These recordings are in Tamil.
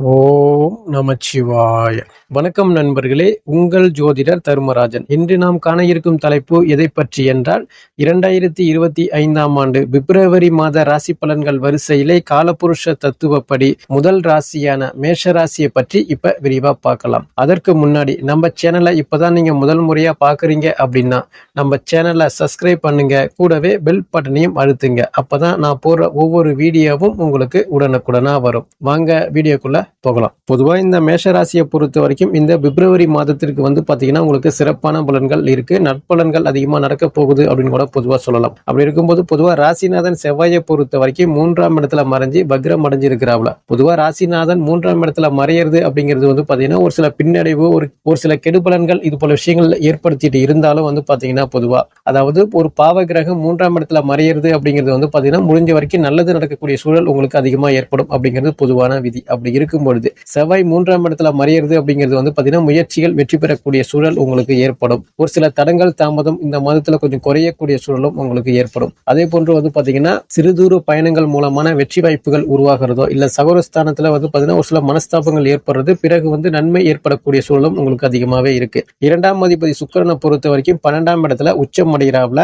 Oh. ஓம் நமச்சிவாய வணக்கம் நண்பர்களே உங்கள் ஜோதிடர் தர்மராஜன். இன்று நாம் காண இருக்கும் தலைப்பு எதை பற்றி என்றால் இரண்டாயிரத்தி இருபத்தி ஐந்தாம் ஆண்டு பிப்ரவரி மாத ராசி பலன்கள் வரிசையிலே காலபுருஷ தத்துவப்படி முதல் ராசியான மேஷ ராசியை பற்றி இப்ப விரிவா பார்க்கலாம். அதற்கு முன்னாடி நம்ம சேனலை இப்பதான் நீங்க முதல் முறையா பாக்குறீங்க அப்படின்னா நம்ம சேனலை சப்ஸ்கிரைப் பண்ணுங்க கூடவே பெல் பட்டனையும் அழுத்துங்க. அப்பதான் நான் போடுற ஒவ்வொரு வீடியோவும் உங்களுக்கு உடனுக்குடனா வரும். வாங்க வீடியோக்குள்ள போகலாம். பொதுவாக இந்த மேஷ ராசியை பொறுத்த வரைக்கும் இந்த பிப்ரவரி மாதத்திற்கு வந்து பார்த்தீங்கன்னா உங்களுக்கு சிறப்பான பலன்கள் இருக்கு. நற்பலன்கள் அதிகமாக நடக்க போகுது அப்படின்னு கூட பொதுவாக சொல்லலாம். அப்படி இருக்கும்போது பொதுவாக ராசிநாதன் செவ்வாயை பொறுத்த வரைக்கும் மூன்றாம் இடத்துல மறைஞ்சு பக்ரம் அடைஞ்சு இருக்கிறாப்ல பொதுவாக ராசிநாதன் மூன்றாம் இடத்துல மறையிறது அப்படிங்கிறது வந்து பார்த்தீங்கன்னா ஒரு சில பின்னடைவு ஒரு ஒரு சில கெடுபலன்கள் இது போல விஷயங்கள் ஏற்படுத்திட்டு இருந்தாலும் வந்து பார்த்தீங்கன்னா பொதுவாக அதாவது ஒரு பாவ கிரகம் மூன்றாம் இடத்துல மறையிறது அப்படிங்கிறது வந்து பார்த்தீங்கன்னா முடிஞ்ச வரைக்கும் நல்லது நடக்கக்கூடிய சூழல் உங்களுக்கு அதிகமாக ஏற்படும் அப்படிங்கிறது பொதுவான விதி. அப்படி இருக்கும் பொழுது செவ்வாய் மூன்றாம் இடத்துல மறையிறது அப்படிங்கிறது வந்து பார்த்தீங்கன்னா முயற்சிகள் வெற்றி பெறக்கூடிய சூழல் உங்களுக்கு ஏற்படும். ஒரு சில தடங்கள் தாமதம் இந்த மாதத்துல கொஞ்சம் குறையக்கூடிய சூழலும் உங்களுக்கு ஏற்படும். அதே போன்று வந்து பாத்தீங்கன்னா சிறுதூர பயணங்கள் மூலமான வெற்றி வாய்ப்புகள் உருவாகிறதோ இல்ல சகோரஸ்தானத்துல வந்து பாத்தீங்கன்னா ஒரு சில மனஸ்தாபங்கள் ஏற்படுறது பிறகு வந்து நன்மை ஏற்படக்கூடிய சூழலும் உங்களுக்கு அதிகமாவே இருக்கு. இரண்டாம் அதிபதி சுக்கிரனை பொறுத்த வரைக்கும் பன்னெண்டாம் இடத்துல உச்சம் அடைகிறாப்ல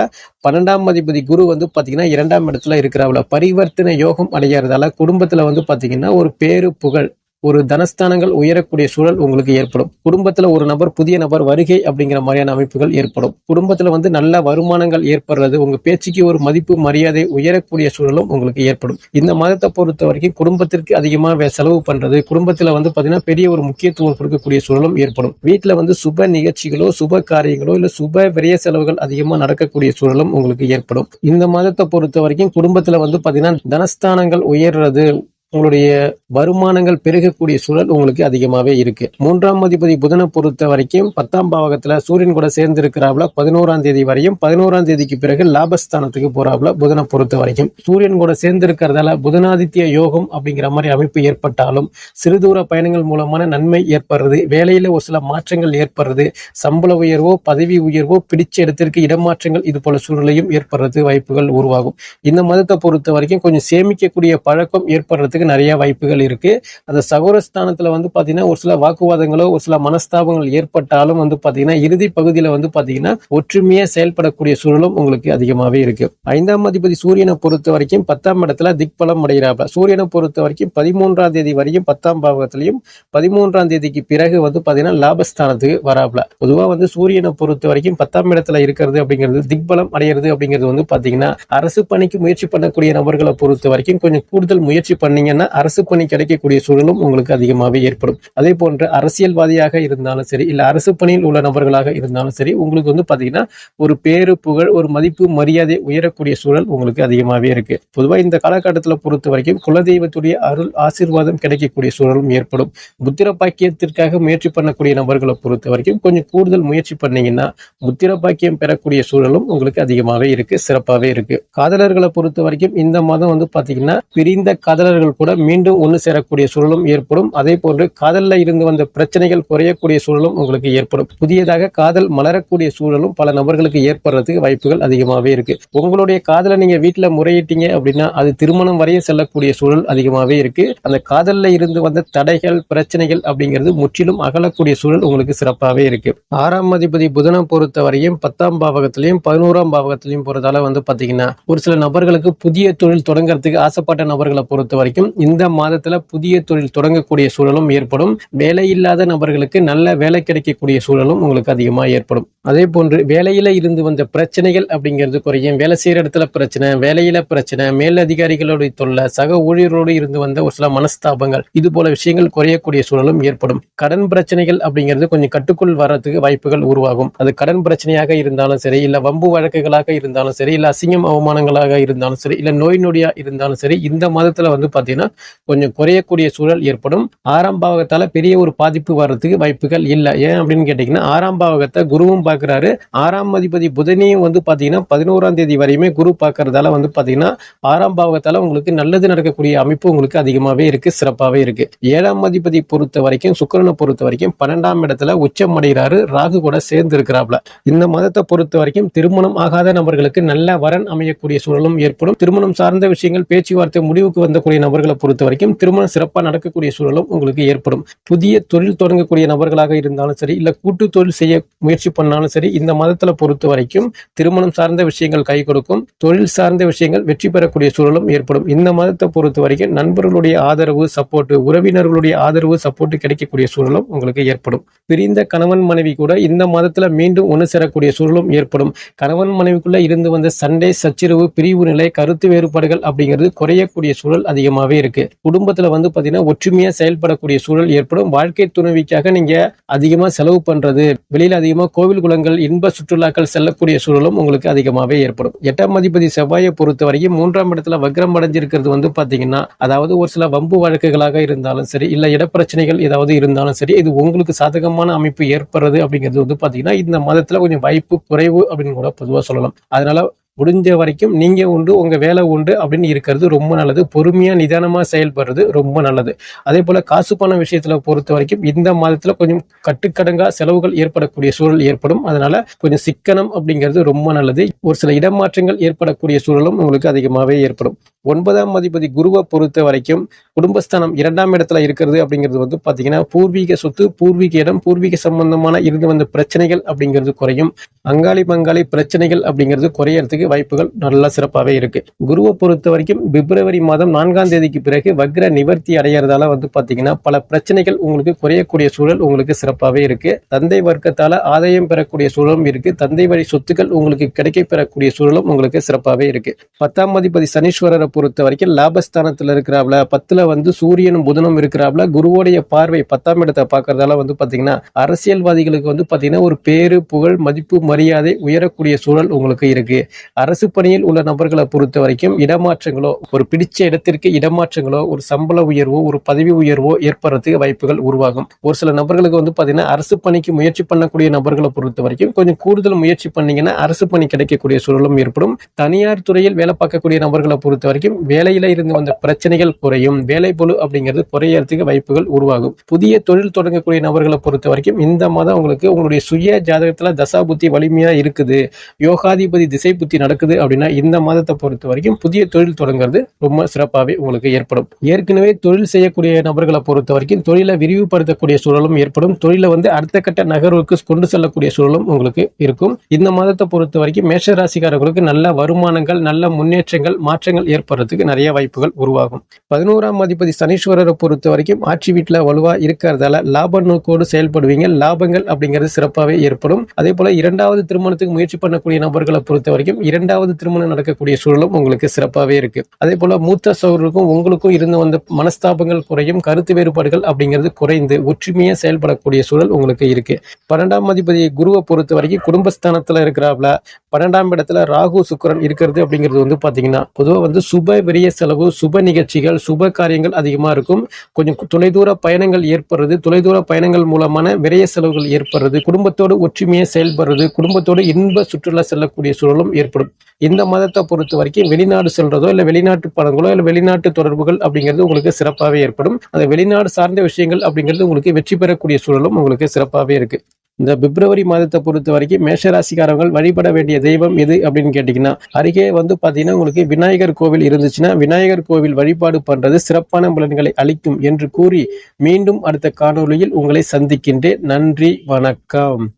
பன்னெண்டாம் அதிபதி குரு வந்து பாத்தீங்கன்னா இரண்டாம் இடத்துல இருக்கிறாப்ல. பரிவர்த்தனை யோகம் அடைகிறதால குடும்பத்துல வந்து பாத்தீங்கன்னா ஒரு பேரு புகழ் ஒரு தனஸ்தானங்கள் உயரக்கூடிய சூழல் உங்களுக்கு ஏற்படும். குடும்பத்துல ஒரு நபர் புதிய நபர் வருகை அப்படிங்கிற மாதிரியான அமைப்புகள் ஏற்படும். குடும்பத்துல வந்து நல்ல வருமானங்கள் ஏற்படுறது உங்க பேச்சுக்கு ஒரு மதிப்பு மரியாதை உயரக்கூடிய சூழலும் உங்களுக்கு ஏற்படும். இந்த மாதத்தை பொறுத்த வரைக்கும் குடும்பத்திற்கு அதிகமாக செலவு பண்றது குடும்பத்துல வந்து பாத்தீங்கன்னா பெரிய ஒரு முக்கியத்துவம் கொடுக்கக்கூடிய சூழலும் ஏற்படும். வீட்டுல வந்து சுப நிகழ்ச்சிகளோ சுப காரியங்களோ இல்ல சுப விரய செலவுகள் அதிகமா நடக்கக்கூடிய சூழலும் உங்களுக்கு ஏற்படும். இந்த மாதத்தை பொறுத்த வரைக்கும் குடும்பத்துல வந்து பாத்தீங்கன்னா தனஸ்தானங்கள் உயர்றது உங்களுடைய வருமானங்கள் பெருகக்கூடிய சூழல் உங்களுக்கு அதிகமாகவே இருக்கு. மூன்றாம் அதிபதி புதனை பொறுத்த வரைக்கும் பத்தாம் பாவகத்துல சூரியன் கூட சேர்ந்து இருக்கிறாப்ல பதினோராம் தேதி வரையும் பதினோராம் தேதிக்கு பிறகு லாபஸ்தானத்துக்கு போறாப்ல புதனை பொறுத்த வரைக்கும். சூரியன் கூட சேர்ந்து இருக்கிறதால புதனாதித்ய யோகம் அப்படிங்கிற மாதிரி அமைப்பு ஏற்பட்டாலும் சிறுதூர பயணங்கள் மூலமான நன்மை ஏற்படுறது வேலையில ஒரு சில மாற்றங்கள் ஏற்படுறது சம்பள உயர்வோ பதவி உயர்வோ பிடிச்ச இடத்திற்கு இடமாற்றங்கள் இது போல சூழ்நிலையும் ஏற்படுறது வாய்ப்புகள் உருவாகும். இந்த மதத்தை பொறுத்த வரைக்கும் கொஞ்சம் சேமிக்கக்கூடிய பழக்கம் ஏற்படுறதுக்கு வரதுக்கு நிறைய வாய்ப்புகள் இருக்கு. அந்த சகோரஸ்தானத்துல வந்து பாத்தீங்கன்னா ஒரு சில வாக்குவாதங்களோ ஒரு சில மனஸ்தாபங்கள் ஏற்பட்டாலும் வந்து பாத்தீங்கன்னா இறுதி பகுதியில வந்து பாத்தீங்கன்னா ஒற்றுமையா செயல்படக்கூடிய சூழலும் உங்களுக்கு அதிகமாவே இருக்கு. ஐந்தாம் அதிபதி சூரியனை பொறுத்த வரைக்கும் பத்தாம் இடத்துல திக்பலம் அடைகிறாப்ல. சூரியனை பொறுத்த வரைக்கும் பதிமூன்றாம் தேதி வரையும் பத்தாம் பாவகத்திலையும் பதிமூன்றாம் தேதிக்கு பிறகு வந்து பாத்தீங்கன்னா லாபஸ்தானத்துக்கு வராப்ல. பொதுவா வந்து சூரியனை பொறுத்த வரைக்கும் பத்தாம் இடத்துல இருக்கிறது அப்படிங்கிறது திக்பலம் அடைகிறது அப்படிங்கிறது வந்து பாத்தீங்கன்னா அரசு பணிக்கு முயற்சி பண்ணக்கூடிய நபர்களை பொறுத்த வரைக்கும் கொஞ்சம் கூடுதல் முயற்சி பண்ணீங்க பார்த்தீங்கன்னா அரசு பணி கிடைக்கக்கூடிய சூழலும் உங்களுக்கு அதிகமாகவே ஏற்படும். அதே போன்று அரசியல்வாதியாக இருந்தாலும் சரி இல்லை அரசு பணியில் உள்ள நபர்களாக இருந்தாலும் சரி உங்களுக்கு வந்து பார்த்தீங்கன்னா ஒரு பேரு புகழ் ஒரு மதிப்பு மரியாதை உயரக்கூடிய சூழல் உங்களுக்கு அதிகமாகவே இருக்கு. பொதுவாக இந்த காலகட்டத்தில் பொறுத்த வரைக்கும் குலதெய்வத்துடைய அருள் ஆசீர்வாதம் கிடைக்கக்கூடிய சூழலும் ஏற்படும். புத்திர பாக்கியத்திற்காக முயற்சி பண்ணக்கூடிய நபர்களை பொறுத்த வரைக்கும் கொஞ்சம் கூடுதல் முயற்சி பண்ணீங்கன்னா புத்திர பாக்கியம் பெறக்கூடிய சூழலும் உங்களுக்கு அதிகமாகவே இருக்கு சிறப்பாகவே இருக்கு. காதலர்களை பொறுத்த வரைக்கும் இந்த மாதம் வந்து பார்த்தீங்கன்னா பிரிந்த காதலர்கள் கூட மீண்டும் ஒன்று சேரக்கூடிய சூழலும் ஏற்படும். அதே போன்று காதலில் இருந்து வந்த பிரச்சனைகள் குறையக்கூடிய சூழலும் உங்களுக்கு ஏற்படும். புதியதாக காதல் மலரக்கூடிய சூழலும் பல நபர்களுக்கு ஏற்படுறதுக்கு வாய்ப்புகள் அதிகமாகவே இருக்கு. உங்களுடைய காதலை நீங்க வீட்டில் முறையிட்டீங்க அப்படின்னா அது திருமணம் வரையும் செல்லக்கூடிய சூழல் அதிகமாகவே இருக்கு. அந்த காதலில் இருந்து வந்த தடைகள் பிரச்சனைகள் அப்படிங்கிறது முற்றிலும் அகலக்கூடிய சூழல் உங்களுக்கு சிறப்பாகவே இருக்கு. ஆறாம் அதிபதி புதனை பொறுத்த வரையும் பத்தாம் பாவகத்திலையும் பதினோராம் பாவகத்திலையும் போறதால வந்து பாத்தீங்கன்னா ஒரு சில நபர்களுக்கு புதிய தொழில் தொடங்குறதுக்கு ஆசைப்பட்ட நபர்களை பொறுத்த வரைக்கும் இந்த மாதத்துல புதிய தொழில் தொடங்கக்கூடிய சூழலும் ஏற்படும். வேலையில்லாத நபர்களுக்கு நல்ல வேலை கிடைக்கக்கூடிய சூழலும் உங்களுக்கு அதிகமாக ஏற்படும். அதே போன்று வேலையில இருந்து வந்த பிரச்சனைகள் அப்படிங்கிறது குறையும். வேலை செய்யற இடத்துல பிரச்சனை வேலையில பிரச்சனை மேல் அதிகாரிகளுடைய தொல்லை சக ஊழியர்களோடு இருந்து வந்த ஒரு சில மனஸ்தாபங்கள் இது போல விஷயங்கள் குறையக்கூடிய சூழலும் ஏற்படும். கடன் பிரச்சனைகள் அப்படிங்கிறது கொஞ்சம் கட்டுக்குள் வர்றதுக்கு வாய்ப்புகள் உருவாகும். அது கடன் பிரச்சனையாக இருந்தாலும் சரி இல்ல வம்பு வழக்குகளாக இருந்தாலும் சரி இல்ல அசிங்கம் அவமானங்களாக இருந்தாலும் சரி இல்ல நோய் நொடியா இருந்தாலும் சரி இந்த மாதத்துல வந்து பாத்தீங்கன்னா பார்த்தீங்கன்னா கொஞ்சம் குறையக்கூடிய சூழல் ஏற்படும். ஆறாம் பாவகத்தால பெரிய ஒரு பாதிப்பு வர்றதுக்கு வாய்ப்புகள் இல்லை. ஏன் அப்படின்னு கேட்டீங்கன்னா ஆறாம் பாவகத்தை குருவும் பார்க்கறாரு. ஆறாம் அதிபதி புதனையும் வந்து பார்த்தீங்கன்னா பதினோராம் தேதி வரையுமே குரு பார்க்கறதால வந்து பார்த்தீங்கன்னா ஆறாம் பாவகத்தால உங்களுக்கு நல்லது நடக்கக்கூடிய அமைப்பு உங்களுக்கு அதிகமாகவே இருக்கு சிறப்பாகவே இருக்கு. ஏழாம் அதிபதி பொறுத்த வரைக்கும் சுக்கரனை பொறுத்த வரைக்கும் பன்னெண்டாம் இடத்துல உச்சம் அடைகிறாரு. ராகு கூட சேர்ந்து இருக்கிறாப்ல. இந்த மதத்தை பொறுத்த வரைக்கும் திருமணம் ஆகாத நபர்களுக்கு நல்ல வரன் அமையக்கூடிய சூழலும் ஏற்படும். திருமணம் சார்ந்த விஷயங்கள் பேச்சுவார்த்தை முடிவுக்கு வந்தக்கூடிய நபர்கள் நபர்களை பொறுத்த வரைக்கும் திருமணம் சிறப்பாக நடக்கக்கூடிய சூழலும் உங்களுக்கு ஏற்படும். புதிய தொழில் தொடங்கக்கூடிய நபர்களாக இருந்தாலும் சரி இல்ல கூட்டு தொழில் செய்ய முயற்சி பண்ணாலும் சரி இந்த மதத்தில் பொறுத்த வரைக்கும் திருமணம் சார்ந்த விஷயங்கள் கை கொடுக்கும். தொழில் சார்ந்த விஷயங்கள் வெற்றி பெறக்கூடிய சூழலும் ஏற்படும். இந்த மதத்தை பொறுத்த வரைக்கும் நண்பர்களுடைய ஆதரவு சப்போர்ட் உறவினர்களுடைய ஆதரவு சப்போர்ட் கிடைக்கக்கூடிய சூழலும் உங்களுக்கு ஏற்படும். பிரிந்த கணவன் மனைவி கூட இந்த மதத்தில் மீண்டும் ஒன்று சேரக்கூடிய சூழலும் ஏற்படும். கணவன் மனைவிக்குள்ள இருந்து வந்த சண்டை சச்சரவு பிரிவு நிலை கருத்து வேறுபாடுகள் அப்படிங்கிறது குறையக்கூடிய சூழல் அதிகமாவே இருக்கு. குடும்பத்துல வந்து பாத்தீங்கன்னா ஒற்றுமையா செயல்படக்கூடிய சூழல் ஏற்படும். வாழ்க்கை துணைவிக்காக நீங்க அதிகமா செலவு பண்றது வெளியில அதிகமா கோவில் குளங்கள் இன்ப சுற்றுலாக்கள் செல்லக்கூடிய சூழலும் உங்களுக்கு அதிகமாவே ஏற்படும். எட்டாம் அதிபதி செவ்வாயை பொறுத்த வரைக்கும் மூன்றாம் இடத்துல வக்ரம் அடைஞ்சிருக்கிறது வந்து பாத்தீங்கன்னா அதாவது ஒரு சில வம்பு வழக்குகளாக இருந்தாலும் சரி இல்ல இடப்பிரச்சனைகள் ஏதாவது இருந்தாலும் சரி இது உங்களுக்கு சாதகமான அமைப்பு ஏற்படுறது அப்படிங்கிறது வந்து பாத்தீங்கன்னா இந்த மதத்துல கொஞ்சம் வாய்ப்பு குறைவு அப்படின்னு கூட பொதுவாக சொல்லலாம். அதனால முடிஞ்ச வரைக்கும் நீங்க உண்டு உங்க வேலை உண்டு அப்படின்னு இருக்கிறது ரொம்ப நல்லது. பொறுமையா நிதானமா செயல்படுறது ரொம்ப நல்லது. அதே போல காசு பணம் விஷயத்துல பொறுத்த வரைக்கும் இந்த மாதத்துல கொஞ்சம் கட்டுக்கடங்கா செலவுகள் ஏற்படக்கூடிய சூழல் ஏற்படும். அதனால கொஞ்சம் சிக்கனம் அப்படிங்கிறது ரொம்ப நல்லது. ஒரு சில இடமாற்றங்கள் ஏற்படக்கூடிய சூழலும் உங்களுக்கு அதிகமாகவே ஏற்படும். ஒன்பதாம் அதிபதி குருவை பொறுத்த வரைக்கும் குடும்பஸ்தானம் இரண்டாம் இடத்துல இருக்கிறது அப்படிங்கிறது வந்து பாத்தீங்கன்னா பூர்வீக சொத்து பூர்வீக இடம் பூர்வீக சம்பந்தமான இருந்து வந்த பிரச்சனைகள் அப்படிங்கிறது குறையும். அங்காளி பங்காளி பிரச்சனைகள் அப்படிங்கிறது குறையறதுக்கு வாய்ப்புகள் நல்லா சிறப்பாகவே இருக்கு. குருவை பொறுத்த வரைக்கும் பிப்ரவரி மாதம் நான்காம் தேதிக்கு பிறகு வக்ர நிவர்த்தி அடையிறதால வந்து பாத்தீங்கன்னா பல பிரச்சனைகள் உங்களுக்கு குறையக்கூடிய சூழல் உங்களுக்கு சிறப்பாகவே இருக்கு. தந்தை வர்க்கத்தால ஆதாயம் பெறக்கூடிய சூழலும் இருக்கு. தந்தை வழி சொத்துக்கள் உங்களுக்கு கிடைக்க பெறக்கூடிய சூழலும் உங்களுக்கு சிறப்பாகவே இருக்கு. பத்தாம் அதிபதி சனீஸ்வரரை பொறுத்த வரைக்கும் லாபஸ்தானத்தில் இருக்கிறாப்ல பத்துல வந்து சூரியனும் புதனும் இருக்கிறாப்ல குருவோடைய பார்வை பத்தாம் இடத்தை பார்க்கறதால வந்து பார்த்தீங்கன்னா அரசியல்வாதிகளுக்கு வந்து பார்த்தீங்கன்னா ஒரு பேரு புகழ் மதிப்பு மரியாதை உயரக்கூடிய சூழல் உங்களுக்கு இருக்கு. அரசு பணியில் உள்ள நபர்களை பொறுத்த வரைக்கும் இடமாற்றங்களோ ஒரு பிடிச்ச இடத்திற்கு இடமாற்றங்களோ ஒரு சம்பள உயர்வோ ஒரு பதவி உயர்வோ ஏற்படுறதுக்கு வாய்ப்புகள் உருவாகும். ஒரு சில நபர்களுக்கு வந்து பார்த்தீங்கன்னா அரசு பணிக்கு முயற்சி பண்ணக்கூடிய நபர்களை பொறுத்த வரைக்கும் கொஞ்சம் கூடுதல் முயற்சி பண்ணீங்கன்னா அரசு பணி கிடைக்கக்கூடிய சூழலும் ஏற்படும். தனியார் துறையில் வேலை பார்க்கக்கூடிய நபர்களை பொறுத்த வரைக்கும் வேலையில இருந்து வந்த பிரச்சனைகள் குறையும் வேலை பொழு அப்படிங்கிறது குறையறதுக்கு வாய்ப்புகள் உருவாகும். புதிய தொழில் தொடங்கக்கூடிய நபர்களை பொறுத்த வரைக்கும் இந்த மாதம் உங்களுக்கு உங்களுடைய சுய ஜாதகத்துல தசா புத்தி வலிமையா இருக்குது யோகாதிபதி திசை புத்தி நடக்குது அப்படின்னா இந்த மாதத்தை பொறுத்த வரைக்கும் புதிய தொழில் தொடங்குறது ரொம்ப சிறப்பாகவே உங்களுக்கு ஏற்படும். ஏற்கனவே தொழில் செய்யக்கூடிய நபர்களை பொறுத்த வரைக்கும் தொழிலை விரிவுபடுத்தக்கூடிய சூழலும் ஏற்படும். தொழிலை வந்து அடுத்த கட்ட நகர்வுக்கு கொண்டு செல்லக்கூடிய சூழலும் உங்களுக்கு இருக்கும். இந்த மாதத்தை பொறுத்த வரைக்கும் மேஷ ராசிக்காரர்களுக்கு நல்ல வருமானங்கள் நல்ல முன்னேற்றங்கள் மாற்றங்கள் ஏற்படும். ஏற்படுறதுக்கு நிறைய வாய்ப்புகள் உருவாகும். பதினோராம் அதிபதி சனீஸ்வரரை பொறுத்த வரைக்கும் ஆட்சி வீட்டில் வலுவா இருக்கிறதால லாப நோக்கோடு செயல்படுவீங்க. லாபங்கள் அப்படிங்கிறது சிறப்பாகவே ஏற்படும். அதே போல இரண்டாவது திருமணத்துக்கு முயற்சி பண்ணக்கூடிய நபர்களை பொறுத்த வரைக்கும் இரண்டாவது திருமணம் நடக்கக்கூடிய சூழலும் உங்களுக்கு சிறப்பாகவே இருக்கு. அதே போல மூத்த சோழருக்கும் உங்களுக்கும் இருந்து வந்த மனஸ்தாபங்கள் குறையும் கருத்து வேறுபாடுகள் அப்படிங்கிறது குறைந்து ஒற்றுமையா செயல்படக்கூடிய சூழல் உங்களுக்கு இருக்கு. பன்னெண்டாம் அதிபதி குருவை பொறுத்த வரைக்கும் குடும்பஸ்தானத்துல இருக்கிறாப்ல பன்னெண்டாம் இடத்துல ராகு சுக்கிரன் இருக்கிறது அப்படிங்கிறது வந்து பாத்தீங்கன்னா பொதுவாக வந்து சுப சுப விரிய செலவு சுப நிகழ்ச்சிகள் சுப காரியங்கள் அதிகமாக இருக்கும். கொஞ்சம் தொலைதூர பயணங்கள் ஏற்படுறது தொலைதூர பயணங்கள் மூலமான விரைய செலவுகள் ஏற்படுறது குடும்பத்தோடு ஒற்றுமையை செயல்படுறது குடும்பத்தோடு இன்ப சுற்றுலா செல்லக்கூடிய சூழலும் ஏற்படும். இந்த மதத்தை பொறுத்த வரைக்கும் வெளிநாடு செல்றதோ இல்லை வெளிநாட்டு படங்களோ இல்லை வெளிநாட்டு தொடர்புகள் அப்படிங்கிறது உங்களுக்கு சிறப்பாகவே ஏற்படும். அந்த வெளிநாடு சார்ந்த விஷயங்கள் அப்படிங்கிறது உங்களுக்கு வெற்றி பெறக்கூடிய சூழலும் உங்களுக்கு சிறப்பாகவே இருக்கு. இந்த பிப்ரவரி மாதத்தை பொறுத்த வரைக்கும் மேஷராசிக்காரர்கள் வழிபட வேண்டிய தெய்வம் எது அப்படின்னு கேட்டிங்கன்னா அருகே வந்து பார்த்தீங்கன்னா உங்களுக்கு விநாயகர் கோவில் இருந்துச்சுன்னா விநாயகர் கோவில் வழிபாடு பண்றது சிறப்பான பலன்களை அளிக்கும் என்று கூறி மீண்டும் அடுத்த காணொளியில் உங்களை சந்திக்கின்றேன். நன்றி வணக்கம்.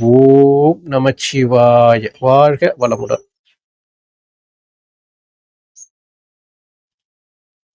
ஓம் நமச்சிவாய. வாழ்க வளமுடன்.